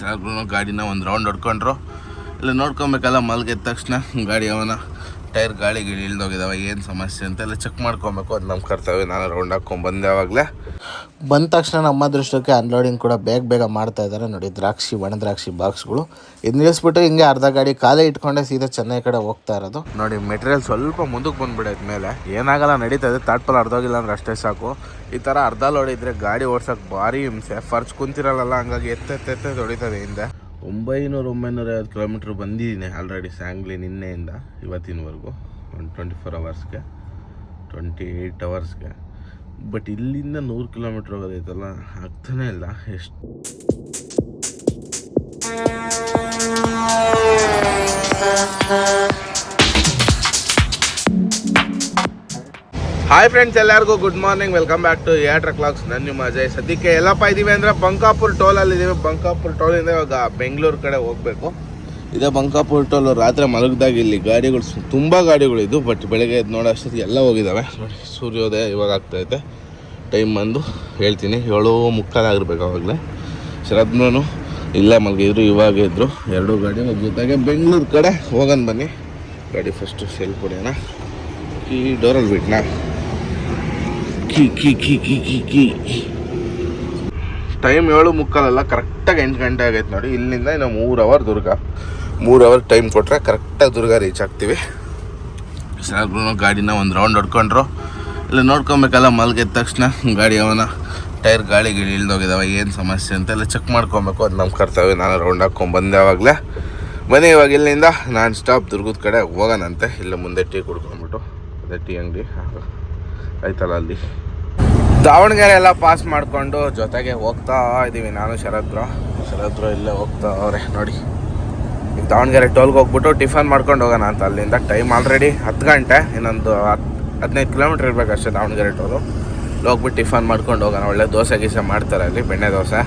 ಸಾಹೇಬ್ರು ಗಾಡಿನ ಒಂದು ರೌಂಡ್ ಹೊಡ್ಕೊಂಡ್ರು. ಇಲ್ಲ ನೋಡ್ಕೊಬೇಕಲ್ಲ ಮಲ್ಗೆದ ತಕ್ಷಣ ಗಾಡಿ ಅವನ. ಟೈರ್ ಗಾಳಿ ಗಿಳಿ ಇಳ್ದೋಗಿದಾವ ಏನು ಸಮಸ್ಯೆ ಅಂತ ಎಲ್ಲ ಚೆಕ್ ಮಾಡ್ಕೊಬೇಕು ಅದು ನಮ್ಮ ಕರ್ತವ್ಯ. ನಾನು ರೌಂಡ್ ಹಾಕ್ಕೊಂಡು ಬಂದೆ ಆವಾಗಲೇ ಬಂದ ತಕ್ಷಣ ನಮ್ಮ ಅದೃಷ್ಟಕ್ಕೆ ಅನ್ಲೋಡಿಂಗ್ ಕೂಡ ಬೇಗ ಬೇಗ ಮಾಡ್ತಾ ಇದ್ದಾರೆ. ನೋಡಿ, ದ್ರಾಕ್ಷಿ ಒಣ ದ್ರಾಕ್ಷಿ ಬಾಕ್ಸ್ಗಳು ಇದು ನಿಲ್ಲಿಸ್ಬಿಟ್ಟು ಹಿಂಗೆ ಅರ್ಧ ಗಾಡಿ ಕಾಲೇ ಇಟ್ಕೊಂಡೆ ಸೀದಾ ಚೆನ್ನೈ ಕಡೆ ಹೋಗ್ತಾ ಇರೋದು. ನೋಡಿ ಮೆಟೀರಿಯಲ್ ಸ್ವಲ್ಪ ಮುಂದಕ್ಕೆ ಬಂದ್ಬಿಡೈತೆ ಮೇಲೆ. ಏನಾಗಲ್ಲ ನಡೀತದೆ ತಾಟ್ಪಲ್ ಅರ್ಧೋಗಿಲ್ಲ ಅಂದ್ರೆ ಅಷ್ಟೇ ಸಾಕು. ಈ ಥರ ಅರ್ಧ ಲೋಡಿದ್ರೆ ಗಾಡಿ ಓಡ್ಸೋಕೆ ಭಾರಿ ಹಿಂಸೆ. ಫರ್ಚ್ ಕುಂತಿರಲ್ಲ ಹಂಗಾಗಿ ಎತ್ತೆತ್ತೆತ್ತೆ ಹೊಡಿತದೆ ಹಿಂದೆ. ಒಂಬೈನೂರ ಒಂಬೈನೂರ ಐವತ್ತು ಕಿಲೋಮೀಟ್ರ್ ಬಂದಿದ್ದೀನಿ ಆಲ್ರೆಡಿ ಸ್ಯಾಂಗ್ಲಿ ನಿನ್ನೆಯಿಂದ, ಇವತ್ತಿನವರೆಗೂ. ಒಂದು ಟ್ವೆಂಟಿ ಫೋರ್ ಅವರ್ಸ್ಗೆ ಟ್ವೆಂಟಿ ಏಯ್ಟ್ ಅವರ್ಸ್ಗೆ ಬಟ್ ಇಲ್ಲಿಂದ ನೂರು ಕಿಲೋಮೀಟ್ರ್ ಹೋಗೋದೈತಲ್ಲ, ಆಗ್ತಾನೇ ಇಲ್ಲ. ಎಷ್ಟು ಹಾಯ್ ಫ್ರೆಂಡ್ಸ್ ಎಲ್ಲರಿಗೂ good morning welcome back to ಏಟ್ರ ಕ್ಲಾಕ್ಸ್ ನಾನು ನಿಮ್ಮ ಅಜಯ್. ಸದ್ಯಕ್ಕೆ ಎಲ್ಲಪ್ಪ ಇದೀವಿ ಅಂದರೆ ಬಂಕಾಪುರ್ ಟೋಲಲ್ಲಿ ಇದ್ದೀವಿ ಬಂಕಾಪುರ್ ಟೋಲಿಂದ ಇವಾಗ ಬೆಂಗಳೂರು ಕಡೆ ಹೋಗಬೇಕು. ಇದೇ ಬಂಕಾಪುರ್ ಟೋಲು ರಾತ್ರಿ ಮಲಗಿದಾಗ ಇಲ್ಲಿ ಗಾಡಿಗಳು ತುಂಬ ಗಾಡಿಗಳು ಇದು ಬಟ್ ಬೆಳಗ್ಗೆ ಎದ್ದು ನೋಡೋ ಅಷ್ಟೊತ್ತಿಗೆ ಎಲ್ಲ ಹೋಗಿದ್ದಾವೆ ನೋಡಿ, ಸೂರ್ಯೋದಯ ಇವಾಗ ಆಗ್ತೈತೆ ಟೈಮ್ ಬಂದು ಹೇಳ್ತೀನಿ, ಏಳು ಮುಕ್ಕಾಲಾಗಿರ್ಬೇಕು ಅವಾಗಲೇ. ಶರದ್ನೂ ಇಲ್ಲ ಮಲಗಿದ್ರು, ಇವಾಗ ಇದ್ದರು ಎರಡೂ ಗಾಡಿ ಜೊತೆಗೆ ಬೆಂಗಳೂರು ಕಡೆ ಹೋಗನ್ ಬನ್ನಿ. ಗಾಡಿ ಫಸ್ಟು ಸೇಲ್ ಕೊಡೋಣ. ಈ ಡೋರಲ್ಲಿ ಬಿಟ್ನಾ? ಕಿ ಕಿ ಕಿ ಕಿ ಕಿ ಕಿ. ಟೈಮ್ ಏಳು ಮುಕ್ಕಾಲಲ್ಲ, ಕರೆಕ್ಟಾಗಿ ಎಂಟು ಗಂಟೆ ಆಗೈತೆ ನೋಡಿ. ಇಲ್ಲಿಂದ ಇನ್ನು ಮೂರು ಅವರ್ ದುರ್ಗ. ಮೂರು ಅವರ್ ಟೈಮ್ ಕೊಟ್ಟರೆ ಕರೆಕ್ಟಾಗಿ ದುರ್ಗ ರೀಚ್ ಆಗ್ತೀವಿ. ಸಾಹೇಬ್ರು ಗಾಡಿನ ಒಂದು ರೌಂಡ್ ಹೊಡ್ಕೊಂಡ್ರು. ಇಲ್ಲ ನೋಡ್ಕೊಬೇಕಲ್ಲ ಮಲ್ಗೆದ್ದ ತಕ್ಷಣ ಗಾಡಿ ಅವನ. ಟೈರ್ ಗಾಳಿ ಗಿಳಿ ಇಳ್ದೋಗಿದಾವೆ ಏನು ಸಮಸ್ಯೆ ಅಂತೆಲ್ಲ ಚೆಕ್ ಮಾಡ್ಕೊಬೇಕು ಅದು ನಮ್ಮ ಕರ್ತವ್ಯ. ನಾನು ರೌಂಡ್ ಹಾಕ್ಕೊಂಡು ಬಂದೆ ಆವಾಗಲೇ ಬನ್ನಿ ಇವಾಗ ಇಲ್ಲಿಂದ. ನಾನು ಸ್ಟಾಪ್ ದುರ್ಗದ ಕಡೆ ಹೋಗೋಣಂತೆ. ಇಲ್ಲ ಮುಂದೆ ಟೀ ಕುಡ್ಕೊಂಡ್ಬಿಟ್ಟು. ಅದೇ ಟೀ ಅಂಗಡಿ. ಆಯ್ತಲ್ಲ ಅಲ್ಲಿ. ದಾವಣಗೆರೆ ಎಲ್ಲ ಪಾಸ್ ಮಾಡಿಕೊಂಡು ಜೊತೆಗೆ ಹೋಗ್ತಾ ಇದ್ದೀವಿ ನಾನು ಶರದ್ರು ಶರದ್ರು ಇಲ್ಲೇ ಹೋಗ್ತಾ ಅವ್ರೆ, ನೋಡಿ. ಈಗ ದಾವಣಗೆರೆ ಟೋಲ್ಗೆ ಹೋಗ್ಬಿಟ್ಟು ಟಿಫನ್ ಮಾಡ್ಕೊಂಡು ಹೋಗೋಣ ಅಂತ ಅಲ್ಲಿಂದ ಟೈಮ್ ಆಲ್ರೆಡಿ ಹತ್ತು ಗಂಟೆ, ಇನ್ನೊಂದು ಹತ್ತು ಹದಿನೈದು ಕಿಲೋಮೀಟ್ರ್ ಇರಬೇಕು ಅಷ್ಟೇ ದಾವಣಗೆರೆ ಟೋಲು ಹೋಗ್ಬಿಟ್ಟು ಟಿಫನ್ ಮಾಡ್ಕೊಂಡು ಹೋಗೋಣ. ಒಳ್ಳೆ ದೋಸೆ ಗೀಸೆ ಮಾಡ್ತಾರೆ ಅಲ್ಲಿ, ಬೆಣ್ಣೆ ದೋಸೆ.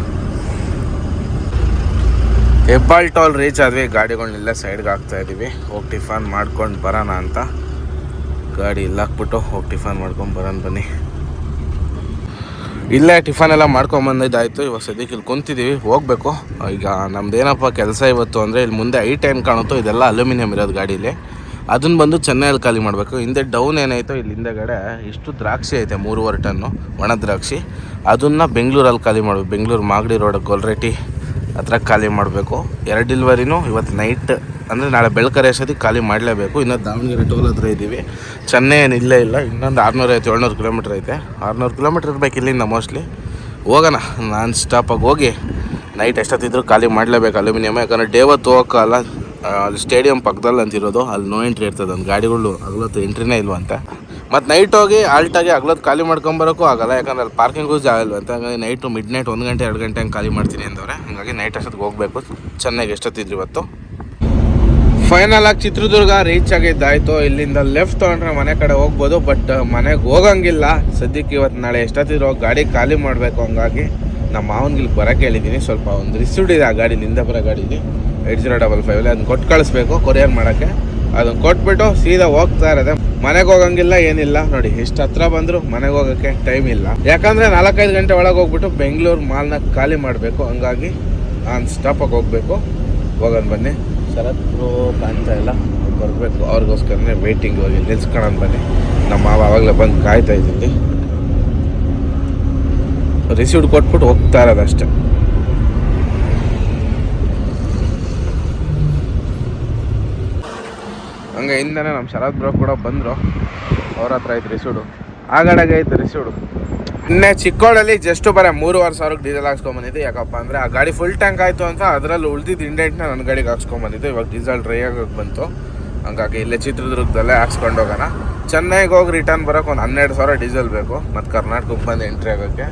ಹೆಬ್ಬಾಳ್ ಟೋಲ್ ರೀಚ್ ಆದ್ವಿ ಗಾಡಿಗಳನ್ನೆಲ್ಲ ಸೈಡ್ಗೆ ಹಾಕ್ತಾ ಇದ್ದೀವಿ ಹೋಗಿ ಟಿಫನ್ ಮಾಡ್ಕೊಂಡು ಬರೋಣ ಅಂತ. ಗಾಡಿ ಇಲ್ಲಾಕ್ಬಿಟ್ಟು ಹೋಗಿ ಟಿಫನ್ ಮಾಡ್ಕೊಂಡು ಬರೋಣ ಬನ್ನಿ. ಇಲ್ಲೇ ಟಿಫನ್ ಎಲ್ಲ ಮಾಡ್ಕೊಂಬಂದಿದ್ದಾಯ್ತು ಇವಾಗ ಸದ್ಯಕ್ಕೆ ಇಲ್ಲಿ ಕುಂತಿದ್ದೀವಿ ಹೋಗಬೇಕು. ಈಗ ನಮ್ದು ಏನಪ್ಪ ಕೆಲಸ ಇವತ್ತು ಅಂದರೆ ಇಲ್ಲಿ ಮುಂದೆ ಐ ಟೈಮ್ ಕಾಣುತ್ತೋ ಇದೆಲ್ಲ ಅಲ್ಯೂಮಿನಿಯಂ ಇರೋದು ಗಾಡೀಲಿ. ಅದನ್ನು ಬಂದು ಚೆನ್ನೈಯಲ್ಲಿ ಖಾಲಿ ಮಾಡಬೇಕು. ಹಿಂದೆ ಡೌನ್ ಏನಾಯಿತು ಇಲ್ಲಿ ಹಿಂದೆಗಡೆ ಇಷ್ಟು ದ್ರಾಕ್ಷಿ ಐತೆ, ಮೂರುವರೆ ಟನ್ನು ಒಣ ದ್ರಾಕ್ಷಿ. ಅದನ್ನು ಬೆಂಗಳೂರಲ್ಲಿ ಖಾಲಿ ಮಾಡಬೇಕು. ಬೆಂಗಳೂರು ಮಾಗಡಿ ರೋಡ್ ಗೊಲ್ರೆಟ್ಟಿ ಹತ್ರ ಖಾಲಿ ಮಾಡಬೇಕು. ಎರಡು ಡಿಲ್ವರಿನೂ ಇವತ್ತು ನೈಟ್ ಅಂದರೆ ನಾಳೆ ಬೆಳಕರೆ ಅಷ್ಟೊತ್ತಿಗೆ ಖಾಲಿ ಮಾಡಲೇಬೇಕು. ಇನ್ನು ದಾವಣಗೆರೆ ಟೋಲ್ ಹತ್ರ ಇದ್ದೀವಿ ಚೆನ್ನೈ ಏನು ಇಲ್ಲೇ ಇಲ್ಲ. ಇನ್ನೊಂದು ಆರುನೂರ ಐತೆ, ಏಳ್ನೂರು ಕಿಲೋಮೀಟ್ರ್ ಐತೆ. ಆರುನೂರು ಕಿಲೋಮೀಟ್ರ್ ಇರಬೇಕು ಇಲ್ಲಿಂದ ಮೋಸ್ಟ್ಲಿ ಹೋಗೋಣ. ನಾನ್ ಸ್ಟಾಪಾಗಿ ಹೋಗಿ ನೈಟ್ ಎಷ್ಟೊತ್ತಿದ್ರು ಖಾಲಿ ಮಾಡಲೇಬೇಕು. ಅಲ್ಯೂಮಿನಿಯಮ್ ಯಾಕಂದರೆ ಡೇ ಹೊತ್ತು ಹೋಗೋಕ್ಕಲ್ಲ ಅಲ್ಲಿ ಸ್ಟೇಡಿಯಂ ಪಕ್ಕದಲ್ಲಿ ಅಂತಿರೋದು. ಅಲ್ಲಿ ನೋ ಎಂಟ್ರಿ ಇರ್ತದೆ. ಒಂದು ಗಾಡಿಗಳು ಅಗ್ಲತ್ತು ಎಂಟ್ರಿನೇ ಇಲ್ವಂತೆ ಮತ್ತು ನೈಟ್ ಹೋಗಿ ಆಲ್ಟಾಗಿ ಅಗ್ಲತ್ತು ಖಾಲಿ ಮಾಡ್ಕೊಂಬರೋಕ್ಕೂ ಆಗಲ್ಲ. ಯಾಕಂದ್ರೆ ಅಲ್ಲಿ ಪಾರ್ಕಿಂಗೂ ಜಾಗ ಇಲ್ವಂತೆ ಹಂಗಾಗಿ ನೈಟು ಮಿಡ್ ನೈಟ್ ಒಂದು ಗಂಟೆ, ಎರಡು ಗಂಟೆ ಹಂಗೆ ಖಾಲಿ ಮಾಡ್ತೀನಿ ಅಂದವ್ರೆ. ಹಾಗಾಗಿ ನೈಟ್ ಅಷ್ಟೊತ್ತಿಗೆ ಹೋಗಬೇಕು. ಚೆನ್ನಾಗಿ ಎಷ್ಟೊತ್ತಿದ್ರು ಇವತ್ತು? ಫೈನಲ್ ಆಗಿ ಚಿತ್ರದುರ್ಗ ರೀಚ್ ಆಗಿದ್ದಾಯ್ತು. ಇಲ್ಲಿಂದ ಲೆಫ್ಟ್ ತೊಗೊಂಡ್ರೆ ಮನೆ ಕಡೆ ಹೋಗ್ಬೋದು ಬಟ್ ಮನೆಗೆ ಹೋಗಂಗಿಲ್ಲ. ಸದ್ಯಕ್ಕೆ ಇವತ್ತು ನಾಳೆ ಎಷ್ಟೊತ್ತಿದ್ರು ಗಾಡಿ ಖಾಲಿ ಮಾಡಬೇಕು ಹಂಗಾಗಿ. ನಮ್ಮ ಮಾವನ್ಗೆ ಇಲ್ಲಿ ಬರೋಕೆ ಹೇಳಿದ್ದೀನಿ ಸ್ವಲ್ಪ ಒಂದು ರಿಸೀವ್ಡ್ ಇದೆ ಆ ಗಾಡಿ, ನಿಂದ ಬರೋ ಗಾಡಿ ಏಟ್ ಜೀರೋ ಡಬಲ್ ಫೈವಲ್ಲಿ ಅದನ್ನ ಕೊಟ್ಟು ಕಳಿಸ್ಬೇಕು ಕೊರಿಯರ್ ಮಾಡೋಕ್ಕೆ. ಅದನ್ನ ಕೊಟ್ಬಿಟ್ಟು ಸೀದಾ ಹೋಗ್ತಾ ಇರೋದೆ. ಮನೆಗೆ ಹೋಗಂಗಿಲ್ಲ, ಏನಿಲ್ಲ. ನೋಡಿ, ಎಷ್ಟು ಹತ್ರ ಬಂದರೂ ಮನೆಗೆ ಹೋಗೋಕ್ಕೆ ಟೈಮ್ ಇಲ್ಲ. ಯಾಕಂದರೆ ನಾಲ್ಕೈದು ಗಂಟೆ ಒಳಗೆ ಹೋಗ್ಬಿಟ್ಟು ಬೆಂಗಳೂರು ಮಾಲ್ನ ಖಾಲಿ ಮಾಡಬೇಕು. ಹಂಗಾಗಿ ನಾನು ಸ್ಟಾಪಾಗಿ ಹೋಗಬೇಕು. ಹೋಗೋಣ ಬನ್ನಿ. ಶರತ್ ಬ್ರೋ ಕಾಣ್ತಾ ಇಲ್ಲ. ಬರಬೇಕು. ಅವ್ರಿಗೋಸ್ಕರನೇ ವೇಟಿಂಗ್ ಹೋಗಿ ನಿಲ್ಸ್ಕೊಳ್ಳೋಣ ಬನ್ನಿ. ನಮ್ಮ ಮಾವ ಆವಾಗಲೇ ಬಂದು ಕಾಯ್ತಾ ಇದ್ದೀನಿ ರಿಸೀವ್ಡ್ ಕೊಟ್ಬಿಟ್ಟು ಹೋಗ್ತಾ ಇರೋದಷ್ಟೇ ಹಂಗೆ ಹಿಂದನೇ ನಮ್ಮ ಶರತ್ ಬ್ರೋ ಕೂಡ ಬಂದರು. ಅವ್ರ ಹತ್ರ ಆಯ್ತು ರಿಸೀವ್ಡು ಆ ಆಯ್ತು ಐತೆ ರಿಸೀವ್ಡು ಇನ್ನೇ ಚಿಕ್ಕೋಳಲ್ಲಿ ಜಸ್ಟ್ ಬರೋ ಮೂರುವರೆ ಸಾವಿರಕ್ಕೆ ಡೀಸೆಲ್ ಹಾಕ್ಸ್ಕೊಂಬಂದಿದ್ದು ಯಾಕಪ್ಪ ಅಂದರೆ ಆ ಗಾಡಿ ಫುಲ್ ಟ್ಯಾಂಕ್ ಆಯಿತು ಅಂತ ಅದರಲ್ಲಿ ಉಳಿದಿದ್ದು ಇಂಡೆಂಟ್ನ ನನ್ನ ಗಾಡಿಗೆ ಹಾಕ್ಸ್ಕೊಂಬಂದಿದ್ದು. ಇವಾಗ ಡೀಸೆಲ್ ಡ್ರೈ ಆಗೋಕೆ ಬಂತು. ಹಂಗಾಗಿ ಇಲ್ಲೇ ಚಿತ್ರದುರ್ಗದಲ್ಲೇ ಹಾಕ್ಸ್ಕೊಂಡು ಹೋಗೋಣ. ಚೆನ್ನೈಗೆ ಹೋಗಿ ರಿಟರ್ನ್ ಬರೋಕೆ ಒಂದು ಹನ್ನೆರಡು ಸಾವಿರ ಡೀಸೆಲ್ ಬೇಕು. ಮತ್ತು ಕರ್ನಾಟಕಕ್ಕೆ ಬಂದು ಎಂಟ್ರಿ ಆಗೋಕ್ಕೆ.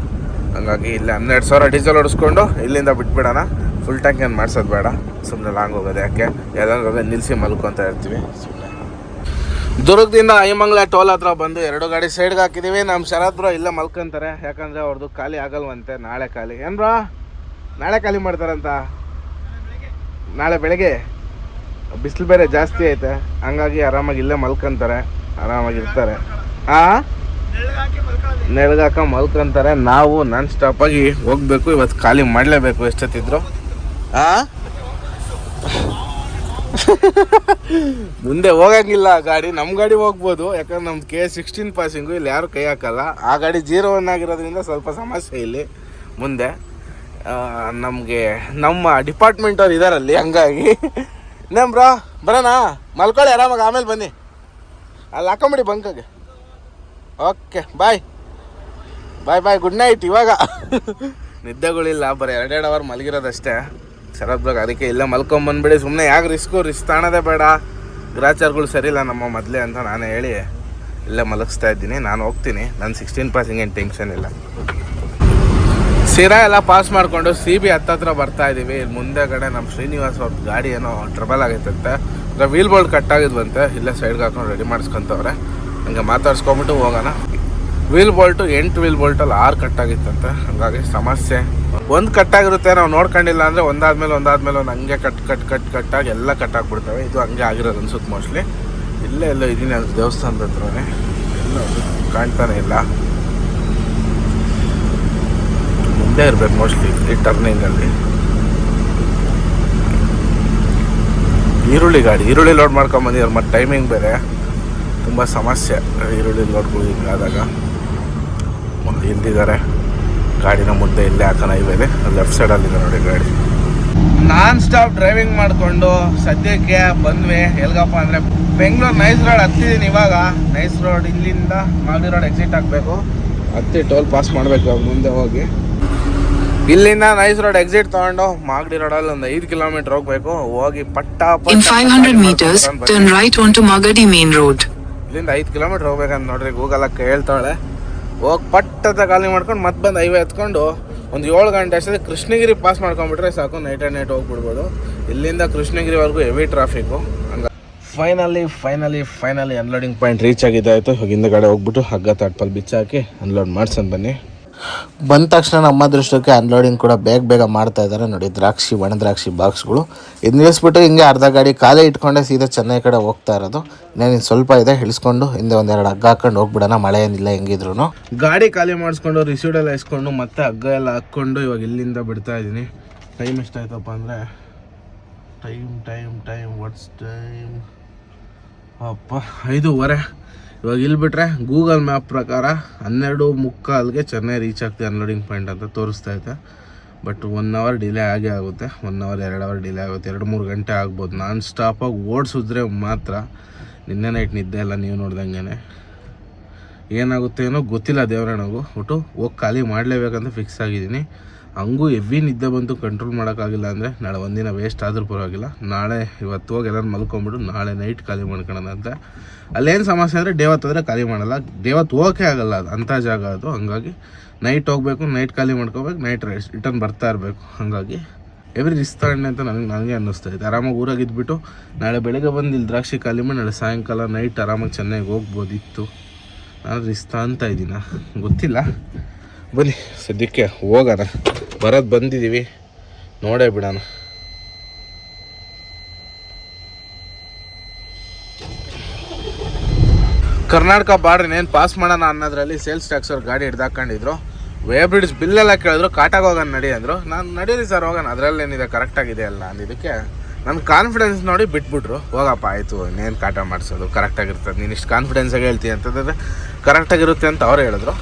ಹಂಗಾಗಿ ಇಲ್ಲಿ ಹನ್ನೆರಡು ಸಾವಿರ ಡೀಸೆಲ್ ಹೊಡಿಸ್ಕೊಂಡು ಇಲ್ಲಿಂದ ಬಿಟ್ಬಿಡೋಣ. ಫುಲ್ ಟ್ಯಾಂಕ್ ಏನು ಮಾಡಿಸೋದು ಬೇಡ. ಸುಮ್ಮನೆ ಲಾಂಗ್ ಹೋಗೋದು ಯಾಕೆ? ಯಾವ್ದಾದ್ರು ನಿಲ್ಲಿಸಿ ಮಲ್ಕೊತಾ ಇರ್ತೀವಿ. ದುರ್ಗದಿಂದ ಐಮಂಗ್ಲ ಟೋಲ್ ಹತ್ರ ಬಂದು ಎರಡು ಗಾಡಿ ಸೈಡ್ಗೆ ಹಾಕಿದೀವಿ ನಮ್ಮ ಶರತ್ ಬ್ರೋ ಇಲ್ಲೇ ಮಲ್ಕೊಂತಾರೆ. ಯಾಕಂದ್ರೆ ಅವ್ರದ್ದು ಖಾಲಿ ಆಗಲ್ವಂತೆ ನಾಳೆ ಖಾಲಿ. ಏನ್ ಬ್ರೋ? ನಾಳೆ ಖಾಲಿ ಮಾಡ್ತಾರಂತ? ನಾಳೆ ಬೆಳಗ್ಗೆ? ಬಿಸಿಲು ಬೇರೆ ಜಾಸ್ತಿ ಐತೆ. ಹಂಗಾಗಿ ಆರಾಮಾಗಿ ಇಲ್ಲೇ ಮಲ್ಕೊಂತಾರೆ. ಆರಾಮಾಗಿರ್ತಾರೆ ಆ? ನೆಳಗಾಕ ಮಲ್ಕೊಂತಾರೆ. ನಾವು ನಾನ್ ಸ್ಟಾಪಾಗಿ ಹೋಗಬೇಕು. ಇವತ್ತು ಖಾಲಿ ಮಾಡಲೇಬೇಕು ಎಷ್ಟೊತ್ತಿದ್ರು. ಆ? ಮುಂದೆ ಹೋಗಂಗಿಲ್ಲ ಆ ಗಾಡಿ. ನಮ್ಮ ಗಾಡಿ ಹೋಗ್ಬೋದು. ಯಾಕಂದ್ರೆ ನಮ್ಮ ಕೆ ಸಿಕ್ಸ್ಟೀನ್ ಪಾಸಿಂಗು ಇಲ್ಲಿ ಯಾರು ಕೈ ಹಾಕಲ್ಲ. ಆ ಗಾಡಿ ಜೀರೋ ಒನ್ ಆಗಿರೋದ್ರಿಂದ ಸ್ವಲ್ಪ ಸಮಸ್ಯೆ ಇಲ್ಲಿ. ಮುಂದೆ ನಮಗೆ, ನಮ್ಮ ಡಿಪಾರ್ಟ್ಮೆಂಟ್ ಅವ್ರು ಇದಾರಲ್ಲಿ. ಹಂಗಾಗಿ ನೇಮ್ ಬ್ರೋ ಬರೋಣ? ಮಲ್ಕೊಳ್ಳಿ ಆರಾಮಾಗಿ. ಆಮೇಲೆ ಬನ್ನಿ. ಅಲ್ಲಿ ಹಾಕೊಂಬಿಡಿ ಬಂಕಾಗೆ. Okay bye bye bye good night ಇವಾಗ. ನಿದ್ದೆಗಳಿಲ್ಲ. ಬರೀ ಎರಡೆರಡು ಅವರ್ ಮಲಗಿರೋದಷ್ಟೇ. ಶರತ್ ಬ್ಲಾಗ್ ಅದಕ್ಕೆ ಇಲ್ಲೇ ಮಲ್ಕೊಂಬಂದ್ಬಿಡಿ ಸುಮ್ಮನೆ ಯಾಕೆ ರಿಸ್ಕು ರಿಸ್ಕ್ ತಾಣದೇ ಬೇಡ. ಗ್ರಾಚಾರ್ಗಳು ಸರಿಯಿಲ್ಲ ನಮ್ಮ ಮೊದಲೇ ಅಂತ ನಾನು ಹೇಳಿ ಇಲ್ಲೇ ಮಲಗಿಸ್ತಾ ಇದ್ದೀನಿ. ನಾನು ಹೋಗ್ತೀನಿ. ನನ್ನ ಸಿಕ್ಸ್ಟೀನ್ ಪಾಸಿಂಗ್ ಏನು ಟೆನ್ಷನ್ ಇಲ್ಲ. ಸಿರಾ ಎಲ್ಲ ಪಾಸ್ ಮಾಡಿಕೊಂಡು ಸಿ ಬಿ ಹತ್ತತ್ರ ಬರ್ತಾ ಇದ್ದೀವಿ ಇಲ್ಲಿ ಮುಂದೆ ಕಡೆ ನಮ್ಮ ಶ್ರೀನಿವಾಸ್ ಅವ್ರ ಗಾಡಿ ಏನೋ ಟ್ರಬಲ್ ಆಗೈತಂತೆ. ಅಂದರೆ ವೀಲ್ ಬೋಲ್ಡ್ ಕಟ್ ಆಗಿದ್ವಂತೆ. ಇಲ್ಲೇ ಸೈಡ್ಗೆ ಹಾಕೊಂಡು ರೆಡಿ ಮಾಡಿಸ್ಕೊಂತವ್ರೆ. ಹಂಗೆ ಮಾತಾಡ್ಸ್ಕೊಂಬಿಟ್ಟು ಹೋಗೋಣ. ವೀಲ್ ಬೋಲ್ಟು, ಎಂಟು ವೀಲ್ ಬೋಲ್ಟಲ್ಲಿ ಆರು ಕಟ್ ಹಾಗಾಗಿ ಸಮಸ್ಯೆ. ಒಂದು ಕಟ್ಟಾಗಿರುತ್ತೆ, ನಾವು ನೋಡ್ಕೊಂಡಿಲ್ಲ ಅಂದರೆ ಒಂದಾದ್ಮೇಲೆ ಒಂದಾದ್ಮೇಲೆ ಒಂದು ಹಂಗೆ ಕಟ್ ಕಟ್ ಕಟ್, ಕಟ್ಟಾಗಿ ಎಲ್ಲ ಕಟ್ ಆಗ್ಬಿಡ್ತವೆ ಇದು ಹಂಗೆ ಆಗಿರೋದು ಅನ್ಸುತ್ತೆ ಮೋಸ್ಟ್ಲಿ. ಇಲ್ಲೇ ಎಲ್ಲೋ ಇದೀನಿ ಅದು ದೇವಸ್ಥಾನದ ಹತ್ರನೇ. ಎಲ್ಲ ಕಾಣ್ತಾನೆ ಇಲ್ಲ. ಮುಂದೆ ಇರಬೇಕು ಮೋಸ್ಟ್ಲಿ ಈ ಟರ್ನಿಂಗಲ್ಲಿ. ಈರುಳ್ಳಿ ಗಾಡಿ, ಈರುಳ್ಳಿ ಲೋಡ್ ಮಾಡ್ಕೊಂಬಂದಿದ್ದಾರೆ ಮತ್ತು ಟೈಮಿಂಗ್ ಬೇರೆ. ತುಂಬ ಸಮಸ್ಯೆ, ಈರುಳ್ಳಿ ಲೋಡ್ಗಳು ಹಿಂಗಾದಾಗ. ಹಿಂದಿದ್ದಾರೆ ಗಾಡಿನ ಮುದ್ದೆ ಇಲ್ಲೇ ಹಾಕೋಣ ಇವೇ ಲೆಫ್ಟ್ ಸೈಡಲ್ಲಿದೆ ನೋಡಿ ಗಾಡಿ. ನಾನ್ ಸ್ಟಾಪ್ ಡ್ರೈವಿಂಗ್ ಮಾಡಿಕೊಂಡು ಸದ್ಯಕ್ಕೆ ಬಂದ್ವಿ. ಎಲ್ಗಪ್ಪ ಅಂದರೆ ಬೆಂಗಳೂರು ನೈಸ್ ರೋಡ್ ಹತ್ತಿದ್ದೀನಿ ಇವಾಗ. ನೈಸ್ ರೋಡ್ ಇಲ್ಲಿಂದ ಮಾಗಡಿ ರೋಡ್ ಎಕ್ಸಿಟ್ ಆಗಬೇಕು. ಹತ್ತಿ ಟೋಲ್ ಪಾಸ್ ಮಾಡಬೇಕು ಮುಂದೆ ಹೋಗಿ. ಇಲ್ಲಿಂದ ನೈಸ್ ರೋಡ್ ಎಕ್ಸಿಟ್ ತಗೊಂಡು ಮಾಗಡಿ ರೋಡಲ್ಲಿ ಒಂದು ಐದು ಕಿಲೋಮೀಟರ್ ಹೋಗ್ಬೇಕು. ಹೋಗಿ ಪಟ್ಟ ಪಟ್ಟ In 500 ಗಾಡಿ meters, ಮಾಡ್ಕೊಂಡ್ turn ಬರ್ತೀನಿ. right onto Magadi Main Road. ಇಲ್ಲಿಂದ ಐದು ಕಿಲೋಮೀಟರ್ ಹೋಗ್ಬೇಕಂತ ನೋಡ್ರಿ ಗೂಗಲ್ ಕೇಳ್ತಾಳೆ. ಹೇಳ್ತಾಳೆ ಹೋಗಿ ಪಟ್ಟದ ಖಾಲಿ ಮಾಡ್ಕೊಂಡು ಮತ್ತೆ ಬಂದು ಹೈವೇ ಎತ್ಕೊಂಡು ಒಂದು ಏಳು ಗಂಟೆ ಅಷ್ಟೇ ಕೃಷ್ಣಗಿರಿ ಪಾಸ್ ಮಾಡ್ಕೊಂಬಿಟ್ರೆ ಸಾಕು ನೈಟ್ ಆ್ಯಂಡ್ ನೈಟ್ ಹೋಗ್ಬಿಡ್ಬೋದು. ಇಲ್ಲಿಂದ ಕೃಷ್ಣಗಿರಿವರೆಗೂ ಹೆವಿ ಟ್ರಾಫಿಕ್ಕು ಹಂಗ finally finally finally unloading point reach ಆಗಿದ್ದಾಯಿತು ಹಿಂದೆ ಹಿಂದಗಡೆ ಹೋಗ್ಬಿಟ್ಟು ಹಗ್ಗ ತಾಟ್ಪಲ್ಲಿ ಬಿಚ್ಚಾಕಿ ಅನ್ಲೋಡ್ ಮಾಡ್ಸೋಣ ಬನ್ನಿ. ಬಂದ ತಕ್ಷಣ ನಮ್ಮ ದೃಷ್ಟಕ್ಕೆ ಅನ್ಲೋಡಿಂಗ್ ಕೂಡ ಬೇಗ ಬೇಗ ಮಾಡ್ತಾ ಇದ್ದಾರೆ ನೋಡಿ, ದ್ರಾಕ್ಷಿ ಒಣ ದ್ರಾಕ್ಷಿ ಬಾಕ್ಸ್ಗಳು ಇದು ನಿಲ್ಲಿಸ್ಬಿಟ್ಟು ಹಿಂಗೆ ಅರ್ಧ ಗಾಡಿ ಕಾಲೇ ಇಟ್ಕೊಂಡೆ ಸೀದಾ ಚೆನ್ನೈ ಕಡೆ ಹೋಗ್ತಾ ಇರೋದು. ನಾನು ಸ್ವಲ್ಪ ಇದೆ ಇಳಿಸ್ಕೊಂಡು ಹಿಂದೆ ಒಂದೆರಡು ಹಗ್ಗ ಹಾಕೊಂಡು ಹೋಗ್ಬಿಡೋಣ, ಮಳೆ ಏನಿಲ್ಲ ಹೆಂಗಿದ್ರು ಗಾಡಿ ಖಾಲಿ ಮಾಡಿಸ್ಕೊಂಡು ರಿಸೀವ್ಡ್ ಎಲ್ಲ ಇಸ್ಕೊಂಡು ಮತ್ತೆ ಹಗ್ಗ ಎಲ್ಲ ಹಾಕ್ಕೊಂಡು ಇವಾಗ ಇಲ್ಲಿಂದ ಬಿಡ್ತಾ ಇದ್ದೀನಿ. ಟೈಮ್ ಎಷ್ಟಾಯ್ತಪ್ಪ ಅಂದರೆ time time time what's time ಅಪ್ಪ, ಐದೂವರೆ. ಇವಾಗ ಇಲ್ಲಿ ಬಿಟ್ರೆ ಗೂಗಲ್ ಮ್ಯಾಪ್ ಪ್ರಕಾರ ಹನ್ನೆರಡು ಮುಕ್ಕಾಲ್ಗೆ ಚೆನ್ನೈ ರೀಚ್ ಆಗ್ತದೆ ಅನ್ಲೋಡಿಂಗ್ ಪಾಯಿಂಟ್ ಅಂತ ತೋರಿಸ್ತಾ ಐತೆ ಬಟ್ ಒನ್ ಅವರ್ ಡಿಲೇ ಆಗೇ ಆಗುತ್ತೆ. ಒನ್ ಅವರ್ ಎರಡು ಅವರ್ ಡಿಲೇ ಆಗುತ್ತೆ. ಎರಡು, ಮೂರು ಗಂಟೆ ಆಗ್ಬೋದು. ನಾನ್ ಸ್ಟಾಪಾಗಿ ಓಡಿಸಿದ್ರೆ ಮಾತ್ರ ನಿನ್ನೆ ನೈಟ್ ನಿದ್ದೆ ಇಲ್ಲ, ನೀವು ನೋಡ್ದಂಗೆ ಏನಾಗುತ್ತೆ ಏನೋ ಗೊತ್ತಿಲ್ಲ ದೇವರಣಗೂ ಒಟ್ಟು ಹೋಗಿ ಖಾಲಿ ಮಾಡಲೇಬೇಕಂತ ಫಿಕ್ಸ್ ಆಗಿದ್ದೀನಿ. ಹಂಗೂ ಎವಿ ನಿದ್ದೆ ಬಂತು ಕಂಟ್ರೋಲ್ ಮಾಡೋಕ್ಕಾಗಿಲ್ಲ ಅಂದರೆ ನಾಳೆ ಒಂದಿನ ವೇಸ್ಟ್ ಆದರೂ ಪರವಾಗಿಲ್ಲ. ನಾಳೆ ಇವತ್ತು ಹೋಗಿ ಎಲ್ಲರೂ ಮಲ್ಕೊಂಬಿಟ್ಟು ನಾಳೆ ನೈಟ್ ಖಾಲಿ ಮಾಡ್ಕೊಳ್ಳೋಣ ಅಂತ. ಅಲ್ಲೇನು ಸಮಸ್ಯೆ ಅಂದರೆ ಡೇವತ್ ಆದರೆ ಖಾಲಿ ಮಾಡಲ್ಲ. ಡೇವತ್ ಹೋಗೋಕೆ ಆಗಲ್ಲ ಅದು ಅಂಥ ಜಾಗ ಅದು. ಹಂಗಾಗಿ ನೈಟ್ ಹೋಗಬೇಕು ನೈಟ್ ಖಾಲಿ ಮಾಡ್ಕೋಬೇಕು ನೈಟ್ ರಿಟರ್ನ್ ಬರ್ತಾ ಇರಬೇಕು. ಹಾಗಾಗಿ ಎವ್ರಿ ರಿಸ್ಕ್ ತಗೊಂಡೆ ಅಂತ ನನಗೆ ನನಗೆ ಅನ್ನಿಸ್ತಾ ಇದೆ. ಆರಾಮಾಗಿ ಊರಾಗಿ ಇದ್ಬಿಟ್ಟು ನಾಳೆ ಬೆಳಗ್ಗೆ ಬಂದು ಇಲ್ಲಿ ದ್ರಾಕ್ಷಿ ಖಾಲಿ ಮಾಡಿ, ನಾಳೆ ಸಾಯಂಕಾಲ ನೈಟ್ ಆರಾಮಾಗಿ ಚೆನ್ನಾಗಿ ಹೋಗ್ಬೋದಿತ್ತು. ನಾನು ರಿಸ್ಕ್ ಅಂತ ಇದ್ದೀನ? ಗೊತ್ತಿಲ್ಲ. ಬನ್ನಿ, ಸದ್ಯಕ್ಕೆ ಹೋಗೋಣ. ಬರೋದು ಬಂದಿದ್ದೀವಿ ನೋಡೇ ಬಿಡೋಣ. ಕರ್ನಾಟಕ ಬಾಡ್ರಿ ಏನು ಪಾಸ್ ಮಾಡೋಣ ಅನ್ನೋದ್ರಲ್ಲಿ ಸೇಲ್ಸ್ ಟ್ಯಾಕ್ಸ್ ಅವ್ರು ಗಾಡಿ ಹಿಡ್ದಾಕೊಂಡಿದ್ರು. ವೇ ಬ್ರಿಡ್ಜ್ ಬಿಲ್ಲೆಲ್ಲ ಕೇಳಿದ್ರು, ಕಾಟಾಗ ಹೋಗೋಣ ನಡಿ ಅಂದರು. ನಾನು ನಡೀರಿ ಸರ್ ಹೋಗೋಣ. ಅದರಲ್ಲೇನಿದೆ ಕರೆಕ್ಟಾಗಿದೆ ಅಲ್ಲ ಅಂದಿದ್ದಕ್ಕೆ ನನ್ನ ಕಾನ್ಫಿಡೆನ್ಸ್ ನೋಡಿ ಬಿಟ್ಬಿಟ್ರು. ಹೋಗಪ್ಪ, ಆಯಿತು, ಇನ್ನೇನು ಕಾಟ ಮಾಡಿಸೋದು ಕರೆಕ್ಟಾಗಿರ್ತದೆ ನೀನು ಇಷ್ಟು ಕಾನ್ಫಿಡೆನ್ಸಾಗಿ ಹೇಳ್ತೀಯ ಅಂತಂದರೆ ಕರೆಕ್ಟಾಗಿರುತ್ತೆ ಅಂತ ಅವ್ರು ಹೇಳಿದ್ರು.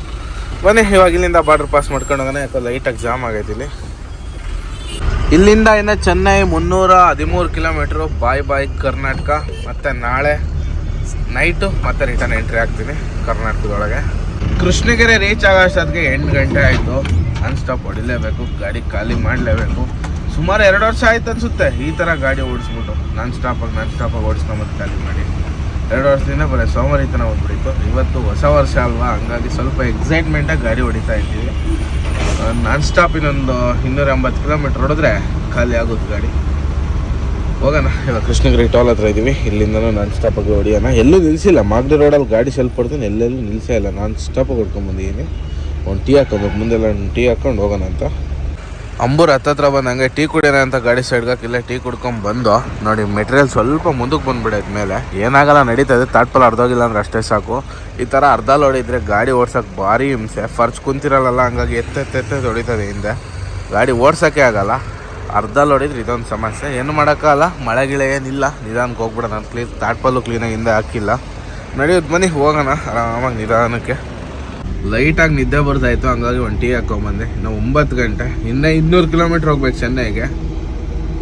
ಬನ್ನಿ, ಇವಾಗ ಇಲ್ಲಿಂದ ಬಾರ್ಡರ್ ಪಾಸ್ ಮಾಡ್ಕೊಂಡು ಹೋಗೋಣ. ಯಾಕೋ ಲೈಟಾಗಿ ಜಾಮ್ ಆಗೈತೆ ಇಲ್ಲಿ. ಇಲ್ಲಿಂದ ಇನ್ನು ಚೆನ್ನೈ ಮುನ್ನೂರ ಹದಿಮೂರು ಕಿಲೋಮೀಟ್ರು ಬಾಯ್ ಬಾಯ್ ಕರ್ನಾಟಕ, ಮತ್ತು ನಾಳೆ ನೈಟು ಮತ್ತೆ ರಿಟರ್ನ್ ಎಂಟ್ರಿ ಆಗ್ತೀನಿ ಕರ್ನಾಟಕದೊಳಗೆ. ಕೃಷ್ಣಗಿರಿ ರೀಚ್ ಆಗೋ ಅಷ್ಟೊತ್ತಿಗೆ ಎಂಟು ಗಂಟೆ ಆಯಿತು. ಅನ್ಸ್ಟಾಪ್ ಹೊಡಿಲೇಬೇಕು, ಗಾಡಿ ಖಾಲಿ ಮಾಡಲೇಬೇಕು. ಸುಮಾರು ಎರಡು ವರ್ಷ ಆಯ್ತು ಅನಿಸುತ್ತೆ ಈ ಥರ ಗಾಡಿ ಓಡಿಸ್ಬಿಟ್ಟು. ನಾನ್ ಸ್ಟಾಪಾಗಿ ನಾನ್ ಸ್ಟಾಪಾಗಿ ಓಡಿಸ್ಕೊಂಬತ್ತು ಖಾಲಿ ಮಾಡಿ. ಎರಡು ವರ್ಷದಿಂದ ಬರೀ ಸೋಮವಾರಿತನ ಹೋಗ್ಬಿಟ್ಟಿತ್ತು ಇವತ್ತು ಹೊಸ ವರ್ಷ ಅಲ್ವಾ? ಹಂಗಾಗಿ ಸ್ವಲ್ಪ ಎಕ್ಸೈಟ್ಮೆಂಟಾಗಿ ಗಾಡಿ ಹೊಡಿತಾ ಇದ್ದೀವಿ. ನಾನ್ ಸ್ಟಾಪ್ ಇನ್ನೊಂದು ಇನ್ನೂರ ಎಂಬತ್ತು ಕಿಲೋಮೀಟ್ರ್ ಹೊಡೆದ್ರೆ ಖಾಲಿ ಆಗುತ್ತೆ ಗಾಡಿ. ಹೋಗೋಣ. ಇವಾಗ ಕೃಷ್ಣಗಿರಿ ಟೋಲ್ ಹತ್ರ ಇದ್ದೀವಿ ಇಲ್ಲಿಂದನೂ ನಾನ್ ಸ್ಟಾಪಾಗಿ ಹೊಡಿಯೋಣ. ಎಲ್ಲೂ ನಿಲ್ಲಿಸಿಲ್ಲ ಮಾಗಡಿ ರೋಡಲ್ಲಿ ಗಾಡಿ ಸ್ವಲ್ಪ ಹೊಡ್ತೀನಿ ಎಲ್ಲೆಲ್ಲೂ ನಿಲ್ಲಿಸೇ ಇಲ್ಲ. ನಾನ್ ಸ್ಟಾಪಾಗಿ ಹೊಡ್ಕೊಂಬಂದಿದ್ದೀನಿ ಒಂದು ಟೀ ಹಾಕೋಬೇಕು ಮುಂದೆಲ್ಲ ಟೀ ಹಾಕ್ಕೊಂಡು ಹೋಗೋಣ ಅಂತ. ಅಂಬೂರ್ ಹತ್ತತ್ರ ಬಂದಂಗೆ ಟೀ ಕುಡಿಯೋಣ ಅಂತ ಗಾಡಿ ಸೈಡ್ಗಾಕಿಲ್ಲ ಟೀ ಕುಡ್ಕೊಂಡ್ ಬಂದು, ನೋಡಿ ಮೆಟೀರಿಯಲ್ ಸ್ವಲ್ಪ ಮುಂದಕ್ಕೆ ಬಂದ್ಬಿಡೈತೆ ಮೇಲೆ. ಏನಾಗಲ್ಲ ನಡೀತದೆ ತಾಟ್ಪಲ್ ಅರ್ಧೋಗಿಲ್ಲ ಅಂದ್ರೆ ಅಷ್ಟೇ ಸಾಕು. ಈ ಥರ ಅರ್ಧ ಹೊಡಿದ್ರೆ ಗಾಡಿ ಓಡ್ಸೋಕೆ ಭಾರಿ ಹಿಂಸೆ. ಫರ್ಚ್ ಕುಂತಿರಲ್ಲ ಹಂಗಾಗಿ ಎತ್ತೆತ್ತೆತ್ತೆ ಹೊಡಿತದೆ ಹಿಂದೆ. ಗಾಡಿ ಓಡ್ಸೋಕ್ಕೆ ಆಗಲ್ಲ. ಅರ್ಧ ಹೊಡಿದ್ರೆ ಇದೊಂದು ಸಮಸ್ಯೆ. ಏನು ಮಾಡೋಕ್ಕಲ್ಲ, ಮಳೆ ಗಿಳೆ ಏನಿಲ್ಲ. ನಿಧಾನಕ್ಕೆ ಹೋಗ್ಬಿಡೋಣ. ಕ್ಲೀನ್ ತಾಟ್ಪಲ್ಲು ಕ್ಲೀನಾಗಿ ಹಿಂದೆ ಹಾಕಿಲ್ಲ. ನಡೆಯೋದು ಬನ್ನಿ, ಹೋಗೋಣ. ಆರಾಮಾಗಿ ನಿಧಾನಕ್ಕೆ. ಲೈಟಾಗಿ ನಿದ್ದೆ ಬರ್ತಾಯಿತ್ತು ಹಂಗಾಗಿ ಒಂದು ಟೀ ಹಾಕೊಂಬಂದೆ. ಇನ್ನು ಒಂಬತ್ತು ಗಂಟೆ. ಇನ್ನೂ ಇನ್ನೂರು ಕಿಲೋಮೀಟ್ರ್ ಹೋಗ್ಬೇಕು ಚೆನ್ನೈಗೆ.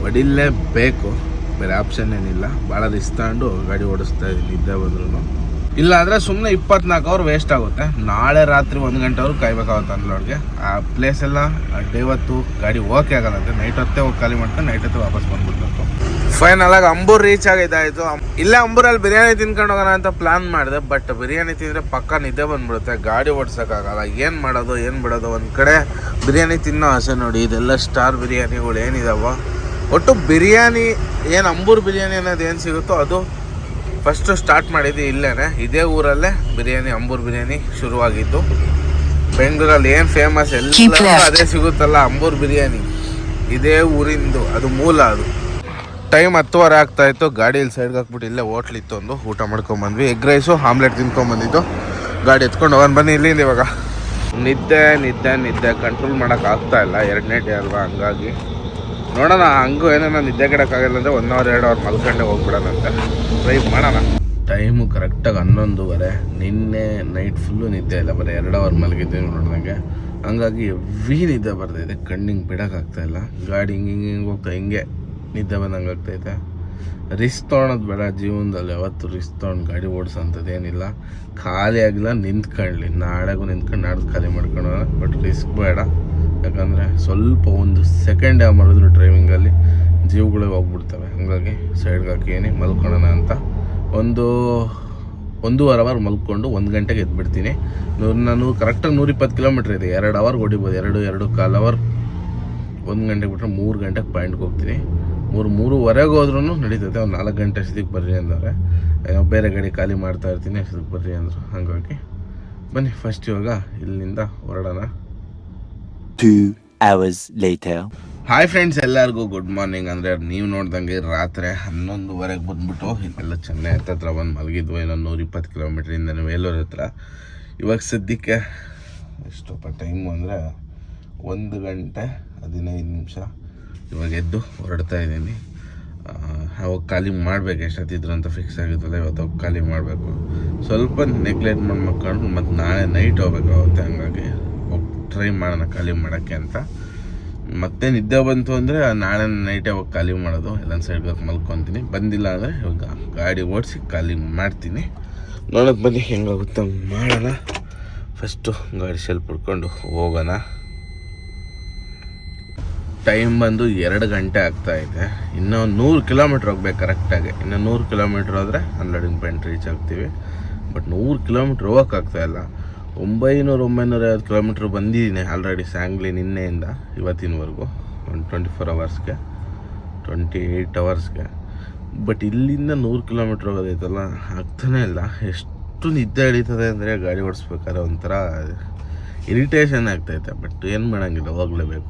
ಹೊಡಿಲೇಬೇಕು ಬೇರೆ ಆಪ್ಷನ್ ಏನಿಲ್ಲ. ಭಾಳ ತಗೊಂಡು ಗಾಡಿ ಓಡಿಸ್ತಾ ಇದ್ದೀನಿ, ನಿದ್ದೆ ಬಂದ್ರು ಇಲ್ಲ ಅಂದರೆ ಸುಮ್ಮನೆ ಇಪ್ಪತ್ನಾಲ್ಕು ಅವರ್ ವೇಸ್ಟ್ ಆಗುತ್ತೆ. ನಾಳೆ ರಾತ್ರಿ ಒಂದು ಗಂಟೆವರೆಗೂ ಕಾಯ್ಬೇಕಾಗುತ್ತೆ ಅನ್ಲೋಡ್ಗೆ ಆ ಪ್ಲೇಸ್ ಎಲ್ಲ ಡೇ ಹೊತ್ತು ಗಾಡಿ ಓಕೆ ಆಗಲ್ಲಂತೆ ನೈಟ್ ಹೊತ್ತೇ ಹೋಗಿ ಖಾಲಿ ಮಾಡ್ಕೊಂಡು ನೈಟ್ ಹೊತ್ತೆ ವಾಪಸ್ ಬಂದ್ಬಿಡ್ಬೇಕು. ಫೈನಲ್ ಆಗಿ ಅಂಬೂರ್ ರೀಚ್ ಆಗಿದ್ದಾಯಿತು. ಇಲ್ಲೇ ಅಂಬೂರಲ್ಲಿ ಬಿರಿಯಾನಿ ತಿನ್ಕೊಂಡು ಹೋಗೋಣ ಅಂತ ಪ್ಲಾನ್ ಮಾಡಿದೆ ಬಟ್ ಬಿರಿಯಾನಿ ತಿಂದರೆ ಪಕ್ಕ ನಿದ್ದೆ ಬಂದ್ಬಿಡುತ್ತೆ. ಗಾಡಿ ಓಡ್ಸೋಕ್ಕಾಗಲ್ಲ. ಏನು ಮಾಡೋದು, ಏನು ಬಿಡೋದು? ಒಂದು ಕಡೆ ಬಿರಿಯಾನಿ ತಿನ್ನೋ ಆಸೆ ನೋಡಿ. ಇದೆಲ್ಲ ಸ್ಟಾರ್ ಬಿರಿಯಾನಿಗಳು ಏನಿದಾವೋ. ಒಟ್ಟು ಬಿರಿಯಾನಿ, ಏನು ಅಂಬೂರ್ ಬಿರಿಯಾನಿ ಅನ್ನೋದು ಏನು ಸಿಗುತ್ತೋ ಅದು ಫಸ್ಟು ಸ್ಟಾರ್ಟ್ ಮಾಡಿದ್ದು ಇಲ್ಲೇ ಇದೇ ಊರಲ್ಲೇ ಬಿರಿಯಾನಿ ಅಂಬೂರ್ ಬಿರಿಯಾನಿ ಶುರುವಾಗಿದ್ದು. ಬೆಂಗಳೂರಲ್ಲಿ ಏನು ಫೇಮಸ್ ಎಲ್ಲ ಅದೇ ಸಿಗುತ್ತಲ್ಲ ಅಂಬೂರ್ ಬಿರಿಯಾನಿ. ಇದೇ ಊರಿಂದು ಅದು ಮೂಲ ಅದು. ಟೈಮ್ ಹತ್ತುವರೆ ಆಗ್ತಾ ಇತ್ತು. ಗಾಡಿಯಲ್ಲಿ ಸೈಡ್ಗೆ ಹಾಕ್ಬಿಟ್ಟು ಇಲ್ಲೇ ಹೋಟ್ಲ್ ಇತ್ತು ಒಂದು ಊಟ ಮಾಡ್ಕೊಂಬಂದ್ವಿ ಎಗ್ ರೈಸು ಆಮ್ಲೆಟ್ ತಿನ್ಕೊಂಬಂದಿದ್ದು ಗಾಡಿ ಎತ್ಕೊಂಡು ಹೋಗೋಣ ಬನ್ನಿ ಇಲ್ಲಿಂದ ಇವಾಗ. ನಿದ್ದೆ ನಿದ್ದೆ ನಿದ್ದೆ. ಕಂಟ್ರೋಲ್ ಮಾಡೋಕ್ಕಾಗ್ತಾ ಇಲ್ಲ. ಎರಡನೇ ಡೇ ಅಲ್ವಾ ಹಂಗಾಗಿ. ನೋಡೋಣ, ಹಂಗೂ ಏನೋ ನಾನು ನಿದ್ದೆ ಕೆಡಕ್ಕಾಗಲ್ಲ ಅಂದರೆ ಒನ್ ಅವರ್ ಎರಡು ಅವರ್ ಮಲ್ಕೊಂಡೆ ಹೋಗ್ಬಿಡೋಣ ಅಂತ ಟ್ರೈ ಮಾಡೋಣ ಟೈಮು ಕರೆಕ್ಟಾಗಿ ಹನ್ನೊಂದುವರೆ, ನಿನ್ನೆ ನೈಟ್ ಫುಲ್ಲು ನಿದ್ದೆ ಇಲ್ಲ, ಬರೀ ಎರಡು ಅವರ್ ಮಲಗಿದ್ದೀನಿ ನೋಡಿದಂಗೆ ಹಂಗಾಗಿ ಎವ್ರಿ ನಿದ್ದೆ ಬರ್ತೈತೆ ಕಣ್ಣಿಂಗೆ ಬಿಡೋಕ್ಕಾಗ್ತಾ ಇಲ್ಲ. ಗಾಡಿ ಹಿಂಗೆ ಹಿಂಗೆ ಹಿಂಗೆ ಹೋಗ್ತಾ, ಹಿಂಗೆ ನಿದ್ದೆ ಬಂದಂಗೆ ಆಗ್ತೈತೆ ರಿಸ್ಕ್ ತೊಗೊಳೋದು ಬೇಡ, ಜೀವನದಲ್ಲಿ ಯಾವತ್ತು ರಿಸ್ಕ್ ತೊಗೊಂಡು ಗಾಡಿ ಓಡಿಸೋಂಥದ್ದೇನಿಲ್ಲ ಖಾಲಿ ಆಗಿಲ್ಲ ನಿಂತ್ಕೊಳ್ಳಿ ನಾಳೆಗೂ ನಿಂತ್ಕೊಂಡು ನಾಡ್ದು ಖಾಲಿ ಮಾಡ್ಕೊಳ್ಳೋಣ ಬಟ್ ರಿಸ್ಕ್ ಬೇಡ. ಯಾಕಂದರೆ ಸ್ವಲ್ಪ ಒಂದು ಸೆಕೆಂಡ್ ಯಾವ ಮಾಡಿದ್ರು ಡ್ರೈವಿಂಗಲ್ಲಿ ಜೀವಗಳೇ ಹೋಗ್ಬಿಡ್ತವೆ. ಹಾಗಾಗಿ ಸೈಡ್ಗೆ ಹಾಕೀನಿ ಮಲ್ಕೊಳ್ಳೋಣ ಅಂತ ಒಂದು ಒಂದೂವರೆ ಅವರ್ ಮಲ್ಕೊಂಡು ಒಂದು ಗಂಟೆಗೆ ಎದ್ಬಿಡ್ತೀನಿ. ನೂರು ನಾನು ಕರೆಕ್ಟಾಗಿ ನೂರಿಪ್ಪತ್ತು ಕಿಲೋಮೀಟ್ರ್ ಇದೆ. ಎರಡು ಅವರ್ ಹೊಡಿಬೋದು. ಎರಡು ಎರಡು ಕಾಲು ಅವರ್ ಒಂದು ಗಂಟೆಗೆ ಬಿಟ್ಟರೆ ಮೂರು ಗಂಟೆಗೆ ಪಾಯಿಂಟ್ಗೆ ಹೋಗ್ತೀನಿ. ಮೂರು ಮೂರುವರೆಗೆ ಹೋದ್ರೂ ನಡೀತದೆ ಒಂದು ನಾಲ್ಕು ಗಂಟೆ ಅಷ್ಟೊತ್ತಿಗೆ ಬರ್ರಿ ಅಂದರೆ. ಬೇರೆ ಗಾಡಿ ಖಾಲಿ ಮಾಡ್ತಾ ಇರ್ತೀನಿ ಅಷ್ಟೊತ್ತಿಗೆ ಬರ್ರಿ ಅಂದರು. ಹಾಗಾಗಿ ಬನ್ನಿ ಫಸ್ಟ್ ಇವಾಗ ಇಲ್ಲಿಂದ ಹೊರಡೋಣ. Two hours later hi friends ಎಲ್ಲರಿಗೂ ಗುಡ್ ಮಾರ್ನಿಂಗ್ ಅಂದರೆ ನೀವು ನೋಡ್ದಂಗೆ ರಾತ್ರಿ ಹನ್ನೊಂದುವರೆಗೆ ಬಂದ್ಬಿಟ್ಟು ಇಲ್ಲೆಲ್ಲ ಚೆನ್ನೈ ಹತ್ತತ್ರ ಬಂದು ಮಲಗಿದ್ವು. ಇನ್ನೊಂದು ನೂರ ಇಪ್ಪತ್ತು ಕಿಲೋಮೀಟ್ರಿಂದ ವೇಲೂರ್ ಹತ್ರ. ಇವಾಗ ಸದ್ಯಕ್ಕೆ ಎಷ್ಟಪ್ಪ ಟೈಮು ಅಂದರೆ ಒಂದು ಗಂಟೆ ಹದಿನೈದು ನಿಮಿಷ ಇವಾಗ ಎದ್ದು ಹೊರಡ್ತಾ ಇದ್ದೀನಿ. ಅವಾಗ ಖಾಲಿ ಮಾಡಬೇಕು, ಎಷ್ಟೊತ್ತಿದ್ರು ಅಂತ ಫಿಕ್ಸ್ ಆಗಿದ್ದಲ್ಲ ಇವತ್ತು ಅವಾಗ ಖಾಲಿ ಮಾಡಬೇಕು. ಸ್ವಲ್ಪ ನೆಗ್ಲೆಕ್ಟ್ ಮಾಡಿ ಮಕ್ಕಳು ಮತ್ತು ನಾಳೆ ನೈಟ್ ಹೋಗ್ಬೇಕಾಗುತ್ತೆ ಹಂಗಾಗಿ. ಹೋಗಿ ಟ್ರೈ ಮಾಡೋಣ ಖಾಲಿ ಮಾಡೋಕ್ಕೆ ಅಂತ. ಮತ್ತೆ ನಿದ್ದೆ ಬಂತು ಅಂದರೆ ನಾಳೆ ನೈಟೇ ಹೋಗಿ ಖಾಲಿ ಮಾಡೋದು ಎಲ್ಲ ಸೈಡ್ ಹೋಗಿ ಮಲ್ಕೊತೀನಿ. ಬಂದಿಲ್ಲ ಅಂದರೆ ಇವಾಗ ಗಾಡಿ ಓಡಿಸಿ ಖಾಲಿ ಮಾಡ್ತೀನಿ. ನೋಡೋದು ಬನ್ನಿ, ಹೆಂಗಾಗುತ್ತೆ ಹಂಗ್ ಮಾಡೋಣ. ಫಸ್ಟು ಗಾಡಿ ಶೆಲ್ಪ್ ಹಿಡ್ಕೊಂಡು ಹೋಗೋಣ. ಟೈಮ್ ಬಂದು ಎರಡು ಗಂಟೆ ಆಗ್ತಾಯಿದೆ ಇನ್ನೂ ನೂರು ಕಿಲೋಮೀಟ್ರ್ ಹೋಗ್ಬೇಕು ಕರೆಕ್ಟಾಗಿ ಇನ್ನೂ ನೂರು ಕಿಲೋಮೀಟ್ರ್ ಹೋದರೆ ಅನ್ಲೋಡಿಂಗ್ ಪಾಯಿಂಟ್ ರೀಚ್ ಆಗ್ತೀವಿ. ಬಟ್ ನೂರು ಕಿಲೋಮೀಟ್ರ್ ಹೋಗೋಕ್ಕಾಗ್ತಾ ಇಲ್ಲ. ಒಂಬೈನೂರು ಒಂಬೈನೂರ ಐವತ್ತು ಕಿಲೋಮೀಟ್ರ್ ಬಂದಿದ್ದೀನಿ ಆಲ್ರೆಡಿ ಸ್ಯಾಂಗ್ಲಿ ನಿನ್ನೆಯಿಂದ ಇವತ್ತಿನವರೆಗೂ. ಒಂದು ಟ್ವೆಂಟಿ ಫೋರ್ ಅವರ್ಸ್ಗೆ ಟ್ವೆಂಟಿ ಏಯ್ಟ್ ಅವರ್ಸ್ಗೆ ಬಟ್ ಇಲ್ಲಿಂದ ನೂರು ಕಿಲೋಮೀಟ್ರ್ ಹೋಗೋದೈತಲ್ಲ, ಆಗ್ತಾನೇ ಇಲ್ಲ. ಎಷ್ಟು ನಿದ್ದೆ ಹಿಡಿತದೆ ಅಂದರೆ ಗಾಡಿ ಓಡಿಸ್ಬೇಕಾದ್ರೆ ಒಂಥರ ಇರಿಟೇಷನ್ ಆಗ್ತೈತೆ. ಬಟ್ ಏನು ಮಾಡೋಂಗಿಲ್ಲ, ಹೋಗಲೇಬೇಕು.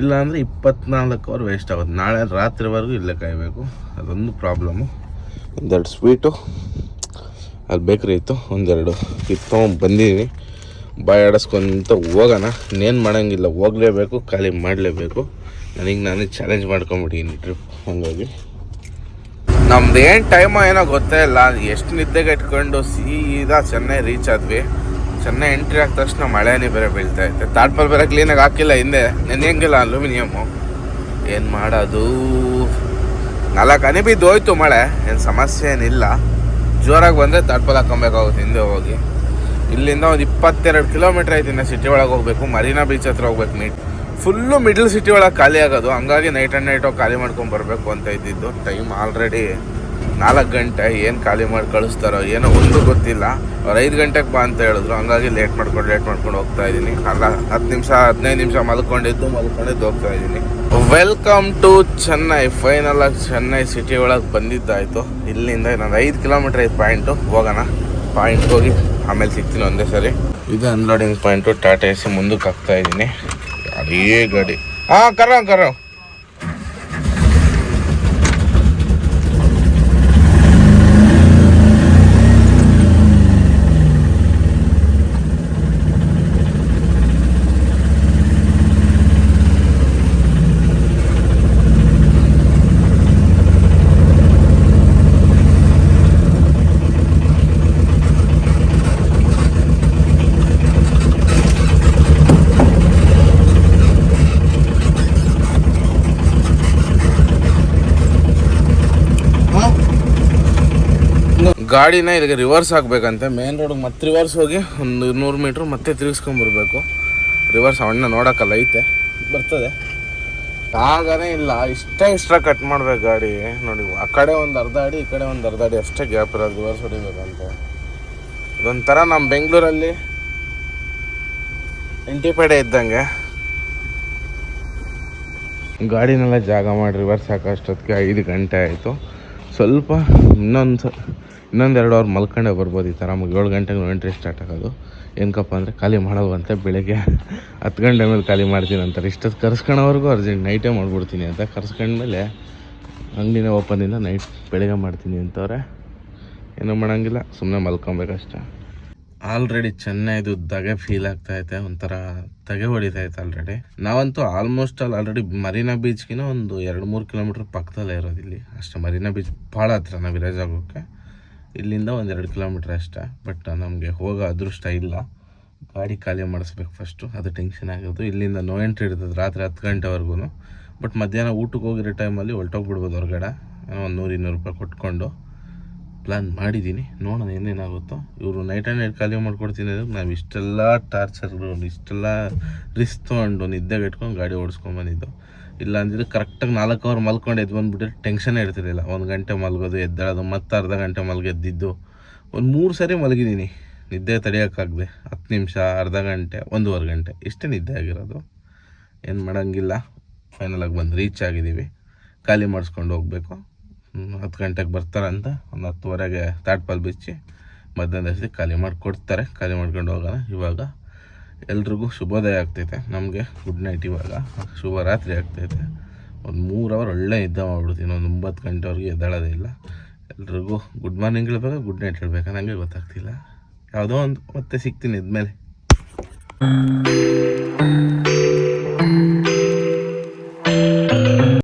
ಇಲ್ಲಾಂದರೆ ಇಪ್ಪತ್ನಾಲ್ಕು ಅವರ್ ವೇಸ್ಟ್ ಆಗುತ್ತೆ. ನಾಳೆ ರಾತ್ರಿವರೆಗೂ ಇಲ್ಲೇ ಕಾಯಬೇಕು. ಅದೊಂದು ಪ್ರಾಬ್ಲಮ್ಮು ಒಂದೆರಡು ಸ್ವೀಟು ಅಲ್ಲಿ ಬೇಕ್ರಿ ಇತ್ತು, ಒಂದೆರಡು. ಇತ್ತು ಬಂದಿದ್ದೀನಿ ಬಾಯ್ ಆಡಿಸ್ಕೊಂತ ಹೋಗೋಣ. ಇನ್ನೇನು ಮಾಡೋಂಗಿಲ್ಲ, ಹೋಗಲೇಬೇಕು, ಖಾಲಿ ಮಾಡಲೇಬೇಕು. ನನಗೆ ನಾನೇ ಚಾಲೆಂಜ್ ಮಾಡ್ಕೊಂಬಿಟ್ಟಿದ್ದೀನಿ ಟ್ರಿಪ್ ಹಾಗಾಗಿ. ನಮ್ದು ಏನು ಟೈಮ ಏನೋ ಗೊತ್ತೇ ಇಲ್ಲ. ಎಷ್ಟು ನಿದ್ದೆಗೆ ಇಟ್ಕೊಂಡು ಸೀದಾ ಚೆನ್ನೈ ರೀಚ್ ಆದ್ವಿ. ಚೆನ್ನೈ ಎಂಟ್ರಿ ಆದ ತಕ್ಷಣ ಮಳೆನೇ ಬೇರೆ ಬೀಳ್ತಾ ಇತ್ತು. ತಾಟ್ಪಲ್ ಬೇರೆ ಕ್ಲೀನಾಗಿ ಹಾಕಿಲ್ಲ ಹಿಂದೆ. ನೆನೆಯಂಗಿಲ್ಲ ಅಲ್ಯೂಮಿನಿಯಮು ಏನು ಮಾಡೋದು? ನಾಲ್ಕು ಅನಿಬಿದ್ದು ಹೋಯ್ತು ಮಳೆ. ಏನು ಸಮಸ್ಯೆ ಏನಿಲ್ಲ. ಜೋರಾಗಿ ಬಂದರೆ ತಾಟ್ಪಲ್ ಹಾಕೊಬೇಕಾಗುತ್ತೆ ಹಿಂದೆ ಹೋಗಿ. ಇಲ್ಲಿಂದ ಒಂದು ಇಪ್ಪತ್ತೆರಡು ಕಿಲೋಮೀಟ್ರ್ ಐತಿ ಇನ್ನು ಸಿಟಿ ಒಳಗೆ ಹೋಗ್ಬೇಕು, ಮರೀನಾ ಬೀಚ್ ಹತ್ರ ಹೋಗ್ಬೇಕು ನೀಟ್ ಫುಲ್ಲು ಮಿಡ್ಲ್ ಸಿಟಿ ಒಳಗೆ ಖಾಲಿ ಆಗೋದು, ಹಂಗಾಗಿ ನೈಟ್ ಆ್ಯಂಡ್ ನೈಟ್ ಹೋಗಿ ಖಾಲಿ ಮಾಡ್ಕೊಂಡು ಬರಬೇಕು ಅಂತ ಇದ್ದಿದ್ದು. ಟೈಮ್ ಆಲ್ರೆಡಿ ನಾಲ್ಕು ಗಂಟೆ ಏನು ಖಾಲಿ ಮಾಡಿ ಕಳಿಸ್ತಾರೋ ಏನೋ ಒಂದು ಗೊತ್ತಿಲ್ಲ. ಅವ್ರು ಐದು ಗಂಟೆಗೆ ಬಾ ಅಂತ ಹೇಳಿದ್ರು. ಹಂಗಾಗಿ ಲೇಟ್ ಮಾಡ್ಕೊಂಡು ಲೇಟ್ ಮಾಡ್ಕೊಂಡು ಹೋಗ್ತಾ ಇದ್ದೀನಿ. ಅಲ್ಲ, ಹತ್ತು ನಿಮಿಷ, ಹದಿನೈದು ನಿಮಿಷ ಮಲ್ಕೊಂಡಿದ್ದು ಮಲ್ಕೊಂಡಿದ್ದು ಹೋಗ್ತಾ ಇದ್ದೀನಿ. ವೆಲ್ಕಮ್ ಟು ಚೆನ್ನೈ ಫೈನಲ್ ಆಗಿ ಚೆನ್ನೈ ಸಿಟಿ ಒಳಗೆ ಬಂದಿದ್ದಾಯಿತು. ಇಲ್ಲಿಂದ ಇನ್ನೊಂದು ಐದು ಕಿಲೋಮೀಟ್ರ್ ಐದು ಪಾಯಿಂಟು ಹೋಗೋಣ. ಪಾಯಿಂಟ್ ಹೋಗಿ ಆಮೇಲೆ ಸಿಗ್ತೀನಿ ಒಂದೇ ಸರಿ. ಇದು unloading point Tata A C ಮುಂದಕ್ಕೆ ಹಾಕ್ತಾ ಇದ್ದೀನಿ. ಅದೇ ಗಾಡಿ. ಹಾಂ ಕರೋ ಕರೋ ಗಾಡಿನ ಇದಕ್ಕೆ ರಿವರ್ಸ್ ಹಾಕ್ಬೇಕಂತೆ. ಮೇನ್ ರೋಡ್ಗೆ ಮತ್ತೆ ರಿವರ್ಸ್ ಹೋಗಿ ಒಂದು ನೂರು ಮೀಟ್ರ್ ಮತ್ತೆ ತಿರುಗಿಸ್ಕೊಂಬರ್ಬೇಕು ರಿವರ್ಸ್ ಅವಣ್ಣ ನೋಡೋಕ್ಕಲ್ಲ ಐತೆ. ಬರ್ತದೆ. ಆಗನೇ ಇಲ್ಲ, ಇಷ್ಟೇ ಇಷ್ಟ ಕಟ್ ಮಾಡ್ಬೇಕು ಗಾಡಿ. ನೋಡಿ, ಆ ಕಡೆ ಒಂದು ಅರ್ಧ ಅಡಿ, ಈ ಕಡೆ ಒಂದು ಅರ್ಧ ಅಡಿ ಅಷ್ಟೇ ಗ್ಯಾಪ್ ಇರೋದು ರಿವರ್ಸ್ ಹೊಡಿಬೇಕಂತೆ. ಇದೊಂಥರ ನಮ್ಮ ಬೆಂಗಳೂರಲ್ಲಿ ಇಂಟಿಪೇಡೆ ಇದ್ದಂಗೆ. ಗಾಡಿನೆಲ್ಲ ಜಾಗ ಮಾಡಿ ರಿವರ್ಸ್ ಹಾಕೋ ಅಷ್ಟೊತ್ತಿಗೆ ಐದು ಗಂಟೆ ಆಯಿತು. ಸ್ವಲ್ಪ ಇನ್ನೊಂದು ಇನ್ನೊಂದು ಎರಡು ಅವ್ರು ಮಲ್ಕೊಂಡೇ ಬರ್ಬೋದು ಈ ಥರ ಏಳು ಗಂಟೆಗೆ ಎಂಟ್ರಿ ಸ್ಟಾರ್ಟ್ ಆಗೋದು. ಏನಕ್ಕಪ್ಪ ಅಂದರೆ ಖಾಲಿ ಮಾಡೋವಂತೆ ಬೆಳಗ್ಗೆ ಹತ್ತು ಗಂಟೆ ಮೇಲೆ ಖಾಲಿ ಮಾಡ್ತೀನಿ ಅಂತಾರೆ. ಇಷ್ಟೊತ್ತು ಕರ್ಸ್ಕೊಳೋವರೆಗೂ ಅರ್ಜೆಂಟ್ ನೈಟೇ ಮಾಡಿಬಿಡ್ತೀನಿ ಅಂತ ಕರ್ಸ್ಕೊಂಡ್ಮೇಲೆ ಅಂಗಡಿನೇ ಓಪನಿಂದ ನೈಟ್ ಬೆಳಗ್ಗೆ ಮಾಡ್ತೀನಿ ಅಂತವ್ರೆ. ಏನೂ ಮಾಡೋಂಗಿಲ್ಲ ಸುಮ್ಮನೆ ಮಲ್ಕೊಬೇಕಷ್ಟೆ. ಆಲ್ರೆಡಿ ಚೆನ್ನೈದು ದಗೆ ಫೀಲ್ ಆಗ್ತಾ ಐತೆ ಒಂಥರ ತಗೆ ಹೊಡಿತಾ ಇತ್ತು ಆಲ್ರೆಡಿ ನಾವಂತೂ ಆಲ್ಮೋಸ್ಟ್ ಅಲ್ಲಿ ಆಲ್ರೆಡಿ ಮರೀನಾ ಬೀಚ್ಗಿನ ಒಂದು ಎರಡು ಮೂರು ಕಿಲೋಮೀಟ್ರ್ ಪಕ್ಕದಲ್ಲೇ ಇರೋದು ಇಲ್ಲಿ. ಅಷ್ಟೇ ಮರೀನಾ ಬೀಚ್ ಭಾಳ ಹತ್ರ, ನಾವು ವಿಲೇಜ್ ಆಗೋಕ್ಕೆ ಇಲ್ಲಿಂದ ಒಂದೆರಡು ಕಿಲೋಮೀಟ್ರ್ ಅಷ್ಟೇ. ಬಟ್ ನಮಗೆ ಹೋಗೋ ಅದೃಷ್ಟ ಇಲ್ಲ. ಗಾಡಿ ಖಾಲಿ ಮಾಡಿಸ್ಬೇಕು ಫಸ್ಟು ಅದು ಟೆನ್ಷನ್ ಆಗೋದು. ಇಲ್ಲಿಂದ ನೋ ಎಂಟ್ರಿ ಇರ್ತದೆ ರಾತ್ರಿ ಹತ್ತು ಗಂಟೆವರೆಗೂ ಬಟ್ ಮಧ್ಯಾಹ್ನ ಊಟಕ್ಕೆ ಹೋಗಿರೋ ಟೈಮಲ್ಲಿ ಹೊಲ್ಟೋಗ್ಬಿಡ್ಬೋದು ಹೊರಗಡೆ. ಒಂದು ನೂರು ಇನ್ನೂರು ರೂಪಾಯಿ ಕೊಟ್ಕೊಂಡು ಪ್ಲ್ಯಾನ್ ಮಾಡಿದ್ದೀನಿ ನೋಡೋಣ ಏನೇನಾಗುತ್ತೋ. ಇವರು ನೈಟ್ ಆ್ಯಂಡ್ ನೈಟ್ ಖಾಲಿ ಮಾಡ್ಕೊಡ್ತೀನಿ ನಾವು ಇಷ್ಟೆಲ್ಲ ಟಾರ್ಚರ್ಗಳು ಇಷ್ಟೆಲ್ಲ ರಿಸ್ಕ್ ತೊಗೊಂಡು ನಿದ್ದೆಗೆ ಇಟ್ಕೊಂಡು ಗಾಡಿ ಓಡಿಸ್ಕೊಂಬಂದಿದ್ದು ಇಲ್ಲ ಅಂದ್ರೆ ಕರೆಕ್ಟಾಗಿ ನಾಲ್ಕು ಅವರ್ ಮಲ್ಕೊಂಡು ಎದ್ದು ಬಂದುಬಿಟ್ರೆ ಟೆನ್ಷನ್ ಇರ್ತಿರ್ಲಿಲ್ಲ. ಒಂದು ಗಂಟೆ ಮಲಗೋದು, ಎದ್ದೇಳೋದು, ಮತ್ತೆ ಅರ್ಧ ಗಂಟೆ ಮಲಗೆದ್ದಿದ್ದು ಒಂದು ಮೂರು ಸರಿ ಮಲಗಿದ್ದೀನಿ. ನಿದ್ದೆ ತಡೆಯೋಕ್ಕಾಗದೆ. ಹತ್ತು ನಿಮಿಷ, ಅರ್ಧ ಗಂಟೆ, ಒಂದೂವರೆ ಗಂಟೆ, ಇಷ್ಟೇ ನಿದ್ದೆ ಆಗಿರೋದು. ಏನು ಮಾಡೋಂಗಿಲ್ಲ. ಫೈನಲಾಗಿ ಬಂದು ರೀಚ್ ಆಗಿದ್ದೀವಿ. ಖಾಲಿ ಮಾಡಿಸ್ಕೊಂಡು ಹೋಗಬೇಕು. ಹತ್ತು ಗಂಟೆಗೆ ಬರ್ತಾರಂತ ಒಂದು ಹತ್ತುವರೆಗೆ ತಾಟ್ಪಾಲ್ ಬಿಚ್ಚಿ ಮಧ್ಯಾಹ್ನ ಖಾಲಿ ಮಾಡಿ ಕೊಡ್ತಾರೆ ಖಾಲಿ ಮಾಡ್ಕೊಂಡು ಹೋಗೋಣ ಇವಾಗ. ಎಲ್ರಿಗೂ ಶುಭೋದಯ ಆಗ್ತೈತೆ. ನಮಗೆ ಗುಡ್ ನೈಟ್ ಇವಾಗ. ಶುಭರಾತ್ರಿ ಆಗ್ತೈತೆ. ಒಂದು ಮೂರು ಅವರ್ ಒಳ್ಳೆ ನಿದ್ದೆ ಮಾಡ್ಬಿಡ್ತೀನಿ. ಒಂದು ಒಂಬತ್ತು ಗಂಟೆವರೆಗೆ ಎದ್ದೇಳೋದೇ ಇಲ್ಲ. ಎಲ್ರಿಗೂ ಗುಡ್ ಮಾರ್ನಿಂಗ್ ಹೇಳ್ಬೇಕಾ ಗುಡ್ ನೈಟ್ ಹೇಳ್ಬೇಕಾ? ನನಗೆ ಗೊತ್ತಾಗ್ತಿಲ್ಲ. ಯಾವುದೋ ಒಂದು ಮತ್ತೆ ಸಿಗ್ತೀನಿ ಇದ್ಮೇಲೆ.